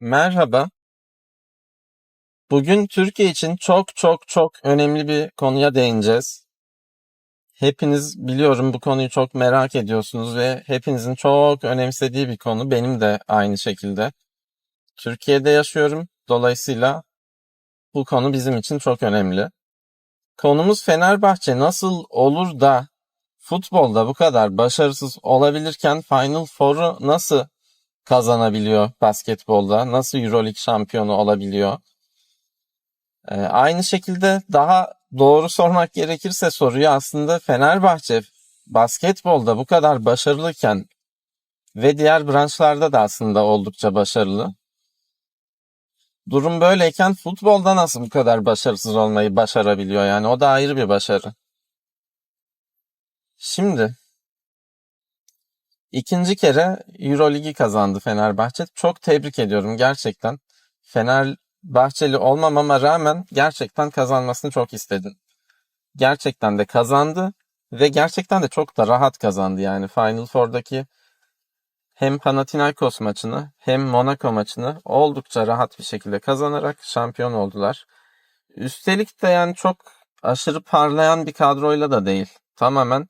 Merhaba. Bugün Türkiye için çok çok çok önemli bir konuya değineceğiz. Hepiniz biliyorum bu konuyu çok merak ediyorsunuz ve hepinizin çok önemsediği bir konu. Benim de aynı şekilde. Türkiye'de yaşıyorum. Dolayısıyla bu konu bizim için çok önemli. Konumuz Fenerbahçe nasıl olur da futbolda bu kadar başarısız olabilirken Final Four'u nasıl kazanabiliyor basketbolda? Nasıl EuroLeague şampiyonu olabiliyor? Ee, aynı şekilde daha doğru sormak gerekirse soruyu aslında Fenerbahçe basketbolda bu kadar başarılıyken ve diğer branşlarda da aslında oldukça başarılı. Durum böyleyken futbolda nasıl bu kadar başarısız olmayı başarabiliyor yani o da ayrı bir başarı. Şimdi ikinci kere Euroligi kazandı Fenerbahçe. Çok tebrik ediyorum gerçekten. Fenerbahçeli olmamama rağmen gerçekten kazanmasını çok istedim. Gerçekten de kazandı ve gerçekten de çok da rahat kazandı yani Final Four'daki hem Panathinaikos maçını hem Monaco maçını oldukça rahat bir şekilde kazanarak şampiyon oldular. Üstelik de yani çok aşırı parlayan bir kadroyla da değil. Tamamen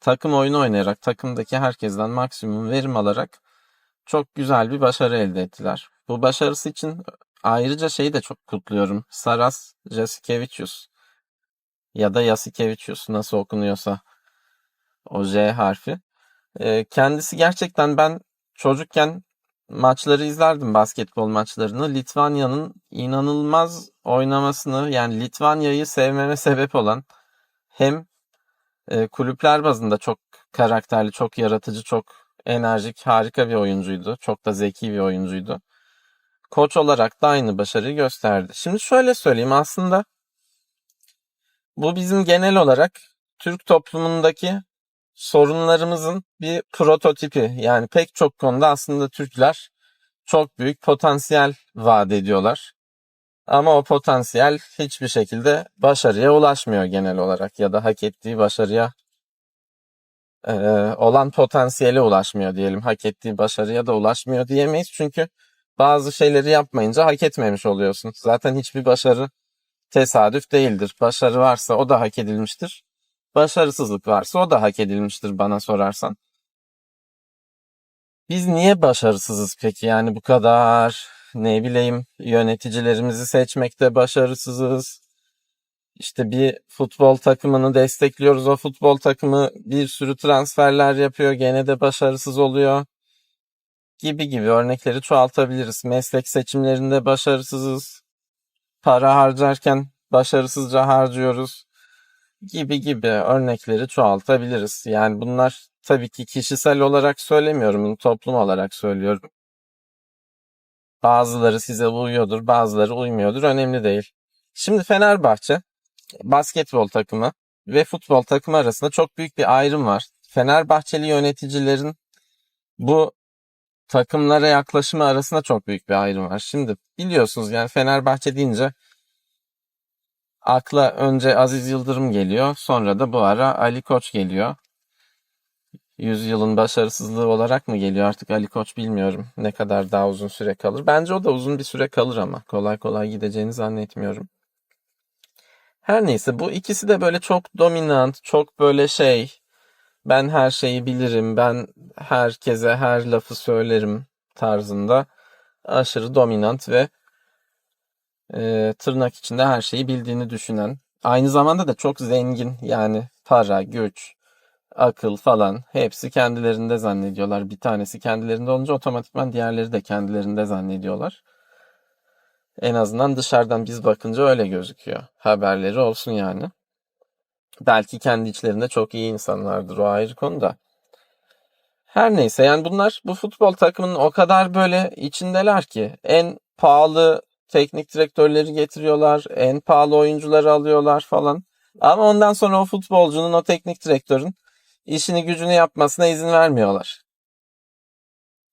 takım oyunu oynayarak takımdaki herkesten maksimum verim alarak çok güzel bir başarı elde ettiler. Bu başarısı için ayrıca şeyi de çok kutluyorum. Saras Jasikevicius ya da Yasikevicius nasıl okunuyorsa o J harfi. Ee, kendisi gerçekten ben çocukken maçları izlerdim basketbol maçlarını. Litvanya'nın inanılmaz oynamasını yani Litvanya'yı sevmeme sebep olan hem e, kulüpler bazında çok karakterli, çok yaratıcı, çok enerjik, harika bir oyuncuydu. Çok da zeki bir oyuncuydu. Koç olarak da aynı başarıyı gösterdi. Şimdi şöyle söyleyeyim aslında bu bizim genel olarak Türk toplumundaki sorunlarımızın bir prototipi. Yani pek çok konuda aslında Türkler çok büyük potansiyel vaat ediyorlar. Ama o potansiyel hiçbir şekilde başarıya ulaşmıyor genel olarak ya da hak ettiği başarıya e, olan potansiyele ulaşmıyor diyelim. Hak ettiği başarıya da ulaşmıyor diyemeyiz çünkü bazı şeyleri yapmayınca hak etmemiş oluyorsun. Zaten hiçbir başarı tesadüf değildir. Başarı varsa o da hak edilmiştir. Başarısızlık varsa o da hak edilmiştir bana sorarsan. Biz niye başarısızız peki yani bu kadar ne bileyim yöneticilerimizi seçmekte başarısızız. İşte bir futbol takımını destekliyoruz. O futbol takımı bir sürü transferler yapıyor. Gene de başarısız oluyor. Gibi gibi örnekleri çoğaltabiliriz. Meslek seçimlerinde başarısızız. Para harcarken başarısızca harcıyoruz. Gibi gibi örnekleri çoğaltabiliriz. Yani bunlar tabii ki kişisel olarak söylemiyorum. Bunu toplum olarak söylüyorum. Bazıları size uyuyordur, bazıları uymuyordur. Önemli değil. Şimdi Fenerbahçe basketbol takımı ve futbol takımı arasında çok büyük bir ayrım var. Fenerbahçeli yöneticilerin bu takımlara yaklaşımı arasında çok büyük bir ayrım var. Şimdi biliyorsunuz yani Fenerbahçe deyince akla önce Aziz Yıldırım geliyor. Sonra da bu ara Ali Koç geliyor. Yüzyılın başarısızlığı olarak mı geliyor artık Ali Koç bilmiyorum. Ne kadar daha uzun süre kalır. Bence o da uzun bir süre kalır ama kolay kolay gideceğini zannetmiyorum. Her neyse bu ikisi de böyle çok dominant, çok böyle şey ben her şeyi bilirim, ben herkese her lafı söylerim tarzında aşırı dominant ve e, tırnak içinde her şeyi bildiğini düşünen, aynı zamanda da çok zengin yani para, güç, akıl falan hepsi kendilerinde zannediyorlar. Bir tanesi kendilerinde olunca otomatikman diğerleri de kendilerinde zannediyorlar. En azından dışarıdan biz bakınca öyle gözüküyor. Haberleri olsun yani. Belki kendi içlerinde çok iyi insanlardır o ayrı konuda. Her neyse yani bunlar bu futbol takımının o kadar böyle içindeler ki en pahalı teknik direktörleri getiriyorlar, en pahalı oyuncuları alıyorlar falan. Ama ondan sonra o futbolcunun, o teknik direktörün işini gücünü yapmasına izin vermiyorlar.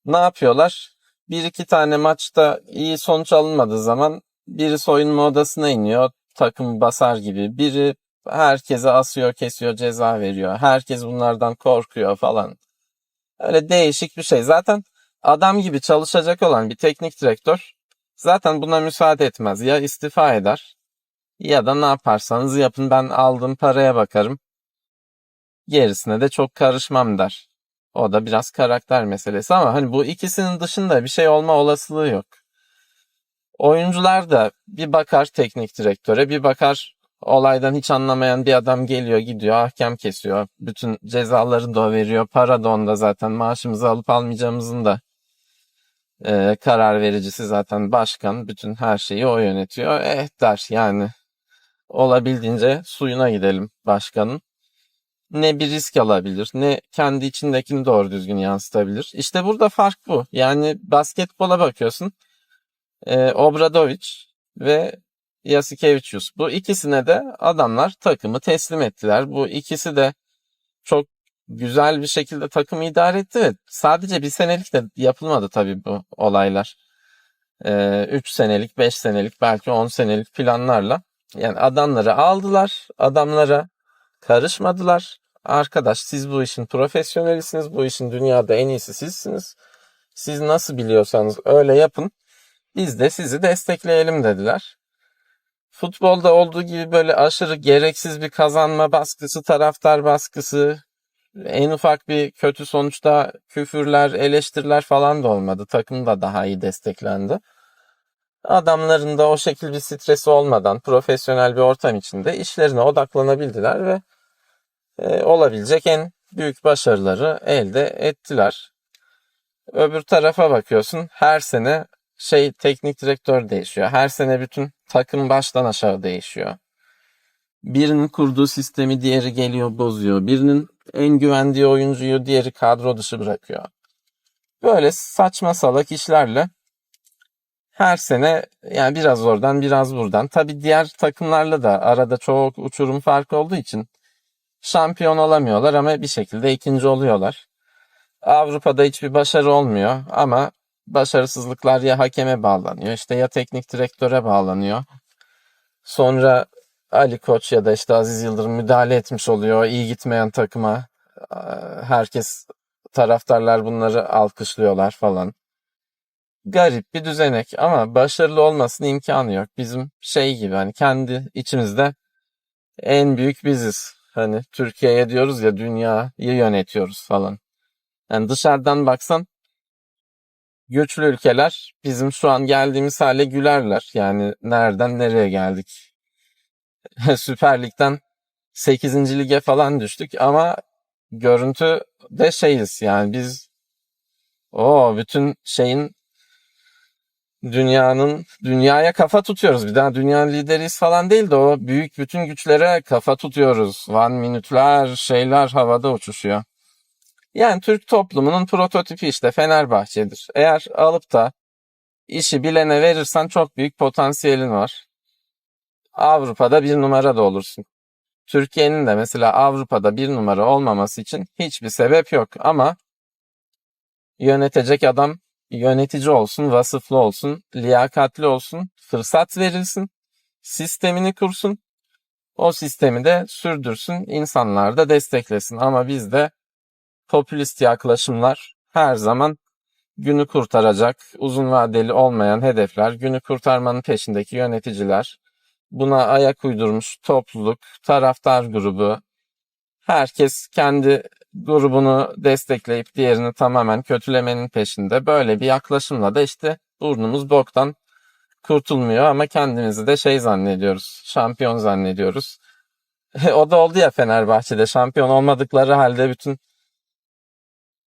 Ne yapıyorlar? Bir iki tane maçta iyi sonuç alınmadığı zaman biri soyunma odasına iniyor, takım basar gibi. Biri herkese asıyor, kesiyor, ceza veriyor. Herkes bunlardan korkuyor falan. Öyle değişik bir şey. Zaten adam gibi çalışacak olan bir teknik direktör zaten buna müsaade etmez. Ya istifa eder ya da ne yaparsanız yapın ben aldığım paraya bakarım. Gerisine de çok karışmam der. O da biraz karakter meselesi ama hani bu ikisinin dışında bir şey olma olasılığı yok. Oyuncular da bir bakar teknik direktöre, bir bakar olaydan hiç anlamayan bir adam geliyor gidiyor hakem kesiyor. Bütün cezaları da veriyor. Para da onda zaten maaşımızı alıp almayacağımızın da e, karar vericisi zaten başkan. Bütün her şeyi o yönetiyor. Eh der yani olabildiğince suyuna gidelim başkanın. Ne bir risk alabilir ne kendi içindekini doğru düzgün yansıtabilir. İşte burada fark bu. Yani basketbola bakıyorsun. E, Obradovic ve Yasikevicius. Bu ikisine de adamlar takımı teslim ettiler. Bu ikisi de çok güzel bir şekilde takımı idare etti sadece bir senelik de yapılmadı tabii bu olaylar. 3 ee, senelik, 5 senelik, belki 10 senelik planlarla. Yani adamları aldılar, adamlara karışmadılar. Arkadaş siz bu işin profesyonelisiniz, bu işin dünyada en iyisi sizsiniz. Siz nasıl biliyorsanız öyle yapın. Biz de sizi destekleyelim dediler futbolda olduğu gibi böyle aşırı gereksiz bir kazanma baskısı, taraftar baskısı, en ufak bir kötü sonuçta küfürler, eleştiriler falan da olmadı. Takım da daha iyi desteklendi. Adamların da o şekilde bir stresi olmadan profesyonel bir ortam içinde işlerine odaklanabildiler ve e, olabilecek en büyük başarıları elde ettiler. Öbür tarafa bakıyorsun her sene şey teknik direktör değişiyor. Her sene bütün takım baştan aşağı değişiyor. Birinin kurduğu sistemi diğeri geliyor bozuyor. Birinin en güvendiği oyuncuyu diğeri kadro dışı bırakıyor. Böyle saçma salak işlerle her sene yani biraz oradan biraz buradan. Tabi diğer takımlarla da arada çok uçurum farkı olduğu için şampiyon olamıyorlar ama bir şekilde ikinci oluyorlar. Avrupa'da hiçbir başarı olmuyor ama başarısızlıklar ya hakeme bağlanıyor işte ya teknik direktöre bağlanıyor. Sonra Ali Koç ya da işte Aziz Yıldırım müdahale etmiş oluyor iyi gitmeyen takıma. Herkes taraftarlar bunları alkışlıyorlar falan. Garip bir düzenek ama başarılı olmasının imkanı yok. Bizim şey gibi hani kendi içimizde en büyük biziz. Hani Türkiye'ye diyoruz ya dünyayı yönetiyoruz falan. Yani dışarıdan baksan güçlü ülkeler bizim şu an geldiğimiz hale gülerler. Yani nereden nereye geldik? Süper Lig'den 8. lige falan düştük ama görüntü de şeyiz yani biz o bütün şeyin dünyanın dünyaya kafa tutuyoruz. Bir daha dünya lideriyiz falan değil de o büyük bütün güçlere kafa tutuyoruz. Van minütler şeyler havada uçuşuyor. Yani Türk toplumunun prototipi işte Fenerbahçe'dir. Eğer alıp da işi bilene verirsen çok büyük potansiyelin var. Avrupa'da bir numara da olursun. Türkiye'nin de mesela Avrupa'da bir numara olmaması için hiçbir sebep yok ama yönetecek adam yönetici olsun, vasıflı olsun, liyakatli olsun, fırsat verilsin, sistemini kursun, o sistemi de sürdürsün, insanlar da desteklesin. Ama bizde popülist yaklaşımlar her zaman günü kurtaracak, uzun vadeli olmayan hedefler, günü kurtarmanın peşindeki yöneticiler, buna ayak uydurmuş topluluk, taraftar grubu, herkes kendi grubunu destekleyip diğerini tamamen kötülemenin peşinde. Böyle bir yaklaşımla da işte burnumuz boktan kurtulmuyor ama kendimizi de şey zannediyoruz, şampiyon zannediyoruz. o da oldu ya Fenerbahçe'de şampiyon olmadıkları halde bütün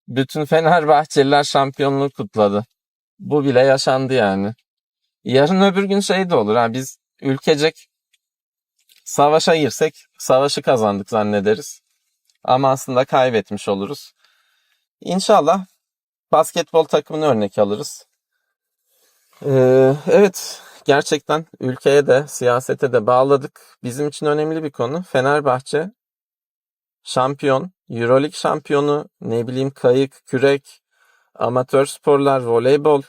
bütün Fenerbahçeliler şampiyonluğu kutladı. Bu bile yaşandı yani. Yarın öbür gün şey de olur. Ha, biz ülkecek savaşa girsek savaşı kazandık zannederiz. Ama aslında kaybetmiş oluruz. İnşallah basketbol takımını örnek alırız. Ee, evet gerçekten ülkeye de siyasete de bağladık. Bizim için önemli bir konu. Fenerbahçe şampiyon, Euroleague şampiyonu, ne bileyim kayık, kürek, amatör sporlar, voleybol,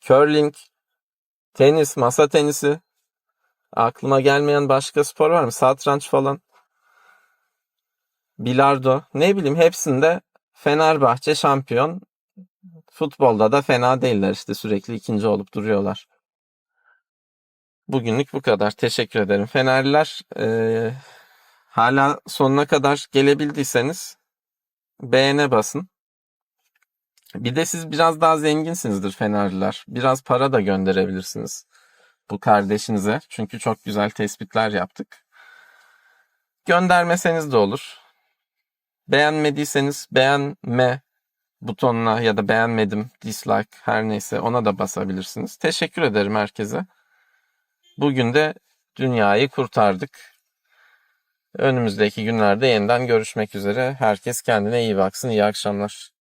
curling, tenis, masa tenisi. Aklıma gelmeyen başka spor var mı? Satranç falan. Bilardo. Ne bileyim hepsinde Fenerbahçe şampiyon. Futbolda da fena değiller işte sürekli ikinci olup duruyorlar. Bugünlük bu kadar. Teşekkür ederim. Fenerliler eee, hala sonuna kadar gelebildiyseniz beğene basın. Bir de siz biraz daha zenginsinizdir Fenerliler. Biraz para da gönderebilirsiniz bu kardeşinize. Çünkü çok güzel tespitler yaptık. Göndermeseniz de olur. Beğenmediyseniz beğenme butonuna ya da beğenmedim, dislike her neyse ona da basabilirsiniz. Teşekkür ederim herkese. Bugün de dünyayı kurtardık. Önümüzdeki günlerde yeniden görüşmek üzere. Herkes kendine iyi baksın. İyi akşamlar.